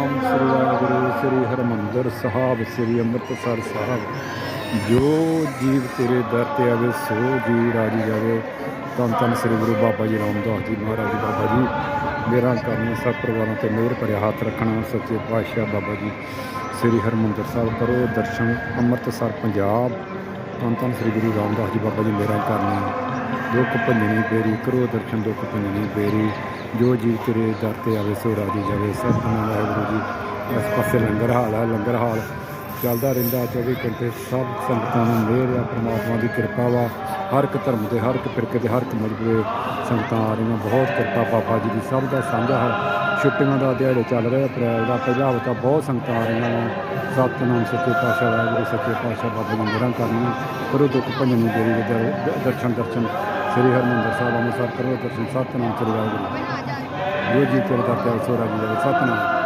ਸਤਨਾਮ ਸ੍ਰੀ ਵਾਹਿਗੁਰੂ ਸ੍ਰੀ ਹਰਮੰਦਰ ਸਾਹਿਬ, ਸ੍ਰੀ ਅੰਮ੍ਰਿਤਸਰ ਸਾਹਿਬ। ਜੋ ਜੀਵ ਤੇਰੇ ਦਰ ਤੇ ਆਵੇ, ਸੋ ਜੀ ਰਾਜੀ ਜਾਵੇ। ਧੰਨ ਧੰਨ ਸ੍ਰੀ ਗੁਰੂ ਬਾਬਾ ਜੀ ਰਾਮਦਾਸ ਜੀ ਮਹਾਰਾਜ ਬਾਬਾ ਜੀ। ਮੇਰਾ ਕਰਨੀ ਸਭ ਪਰਿਵਾਰਾਂ ਤੇ ਮਿਹਰ ਭਰਿਆ ਹੱਥ ਰੱਖਣਾ, ਸੱਚੇ ਪਾਤਸ਼ਾਹ ਬਾਬਾ ਜੀ। ਸ੍ਰੀ ਹਰਮੰਦਰ ਸਾਹਿਬ ਕਰੋ ਦਰਸ਼ਨ, ਅੰਮ੍ਰਿਤਸਰ, ਪੰਜਾਬ। ਧੰਨ ਧੰਨ ਸ੍ਰੀ ਗੁਰੂ ਰਾਮਦਾਸ ਜੀ, ਬਾਬਾ ਜੀ, ਮੇਰਾ ਕਰਨੀ ਦੁੱਖ ਭੰਜਣੀ ਬੇਰੀ ਕਰੋ ਦਰਸ਼ਨ, ਦੁੱਖ ਭੰਜਣੀ ਬੇਰੀ ਜੋ ਜੀਵ ਤੇਰੇ ਦਰ ਤੇ ਆਵੇ, ਸੋ ਰਾਜੀ ਜਾਵੇ। ਸਤਿਨਾਮ ਵਾਹਿਗੁਰੂ ਜੀ, ਇਸ ਪਾਸੇ ਲੰਗਰ ਹਾਲ ਹੈ ਲੰਗਰ ਹਾਲ ਚੱਲਦਾ ਰਹਿੰਦਾ 24 ਘੰਟੇ। ਸਭ ਸੰਗਤਾਂ ਨੂੰ ਮਿਹਰ ਆ, ਪ੍ਰਮਾਤਮਾ ਦੀ ਕਿਰਪਾ ਵਾ। ਹਰ ਇੱਕ ਧਰਮ ਦੇ, ਹਰ ਇੱਕ ਫਿਰਕੇ ਦੇ, ਹਰ ਇੱਕ ਮਜ਼ਹਬ ਦੇ ਸੰਗਤਾਂ ਆ ਰਹੀਆਂ। ਬਹੁਤ ਕਿਰਪਾ ਬਾਬਾ ਜੀ ਦੀ। ਸਭ ਦਾ ਸਾਂਝਾ ਹੈ। ਛੁੱਟੀਆਂ ਦਾ ਦਿਹਾੜੇ ਚੱਲ ਰਿਹਾ, ਅਪ੍ਰੈਲ ਦਾ ਪਹਿਲਾ ਹਫ਼ਤਾ ਬਹੁਤ ਸੰਗਤਾਂ ਆ ਰਹੀਆਂ ਵਾ। ਸਤਨਾਮ ਸੱਚੇ ਪਾਤਸ਼ਾਹ, ਵਾਹਿਗੁਰੂ ਸੱਚੇ ਪਾਤਸ਼ਾਹ, ਬਾਬਾ ਜੀ ਮੇਰਾ ਕਰਨੀਆਂ ਕਰੋ ਦੁੱਖ ਭੰਜਨ ਦੀ ਦੇਰੀ ਦੇ ਦਰਸ਼ਨ ਦਰਸ਼ਨ ਸ੍ਰੀ ਹਰਮੰਦਰ ਸਾਹਿਬ ਅੰਮ੍ਰਿਤਸਰ ਕਰੋ ਦਰਸ਼ਨ ਸਤਨਾਮ ਸ੍ਰੀ ਵਾਹਿਗੁਰੂ ਜੋ ਜੀ ਤੇਰੇ ਦਰ ਤੇ ਆਵੇ ਸੋ ਸਤਨਾਮ